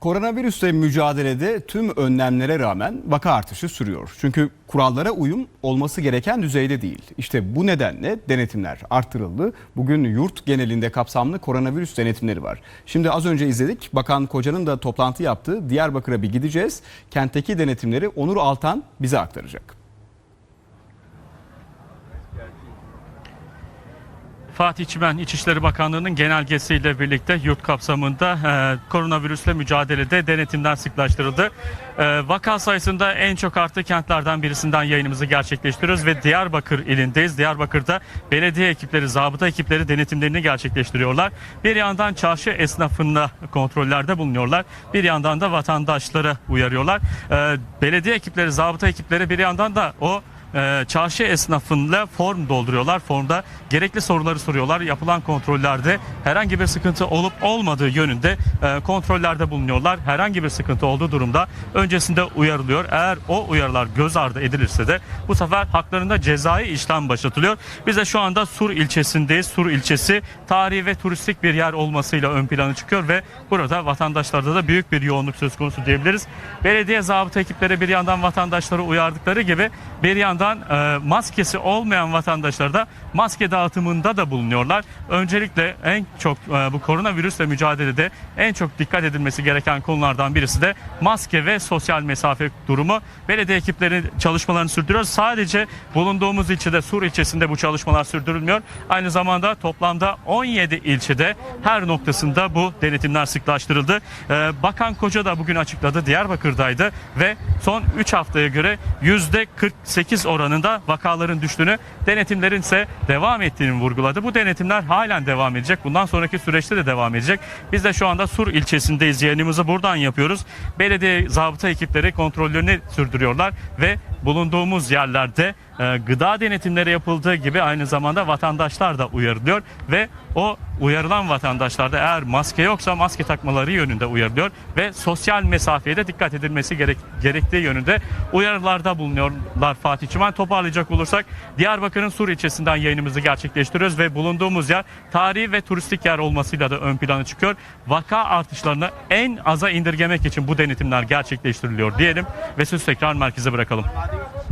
Koronavirüsle mücadelede tüm önlemlere rağmen vaka artışı sürüyor. Çünkü kurallara uyum olması gereken düzeyde değil. İşte bu nedenle denetimler arttırıldı. Bugün yurt genelinde kapsamlı koronavirüs denetimleri var. Şimdi az önce izledik. Bakan Koca'nın da toplantı yaptığı Diyarbakır'a bir gideceğiz. Kentteki denetimleri Onur Altan bize aktaracak. Fatih Çimen İçişleri Bakanlığı'nın genelgesiyle birlikte yurt kapsamında e, koronavirüsle mücadelede denetimler sıklaştırıldı. E, vaka sayısında en çok arttığı kentlerden birisinden yayınımızı gerçekleştiriyoruz ve Diyarbakır ilindeyiz. Diyarbakır'da belediye ekipleri, zabıta ekipleri denetimlerini gerçekleştiriyorlar. Bir yandan çarşı esnafında kontrollerde bulunuyorlar. Bir yandan da vatandaşları uyarıyorlar. E, belediye ekipleri, zabıta ekipleri bir yandan da o e, çarşı esnafıyla form dolduruyorlar. Formda gerekli soruları soruyorlar. Yapılan kontrollerde herhangi bir sıkıntı olup olmadığı yönünde e, kontrollerde bulunuyorlar. Herhangi bir sıkıntı olduğu durumda öncesinde uyarılıyor. Eğer o uyarılar göz ardı edilirse de bu sefer haklarında cezai işlem başlatılıyor. Biz de şu anda Sur ilçesindeyiz. Sur ilçesi tarihi ve turistik bir yer olmasıyla ön plana çıkıyor ve burada vatandaşlarda da büyük bir yoğunluk söz konusu diyebiliriz. Belediye zabıta ekipleri bir yandan vatandaşları uyardıkları gibi bir yandan e, maskesi olmayan vatandaşlar da maske dağıtımında da bulunuyorlar. Öncelikle en çok e, bu koronavirüsle mücadelede en çok dikkat edilmesi gereken konulardan birisi de maske ve sosyal mesafe durumu. Belediye ekipleri çalışmalarını sürdürüyor. Sadece bulunduğumuz ilçede Sur ilçesinde bu çalışmalar sürdürülmüyor. Aynı zamanda toplamda 17 ilçede her noktasında bu denetimler sıklaştırıldı. E, Bakan Koca da bugün açıkladı. Diyarbakır'daydı ve son 3 haftaya göre %48 oranında vakaların düştüğünü, denetimlerin ise devam ettiğini vurguladı. Bu denetimler halen devam edecek. Bundan sonraki süreçte de devam edecek. Biz de şu anda Sur ilçesindeyiz. Yayınımızı buradan yapıyoruz. Belediye zabıta ekipleri kontrollerini sürdürüyorlar ve bulunduğumuz yerlerde e, gıda denetimleri yapıldığı gibi aynı zamanda vatandaşlar da uyarılıyor ve o uyarılan vatandaşlarda eğer maske yoksa maske takmaları yönünde uyarılıyor ve sosyal mesafeye de dikkat edilmesi gerek, gerektiği yönünde uyarılarda bulunuyorlar Fatih Çimen. Toparlayacak olursak Diyarbakır'ın Sur ilçesinden yayınımızı gerçekleştiriyoruz ve bulunduğumuz yer tarihi ve turistik yer olmasıyla da ön plana çıkıyor. Vaka artışlarını en aza indirgemek için bu denetimler gerçekleştiriliyor diyelim ve söz tekrar merkeze bırakalım. Thank you.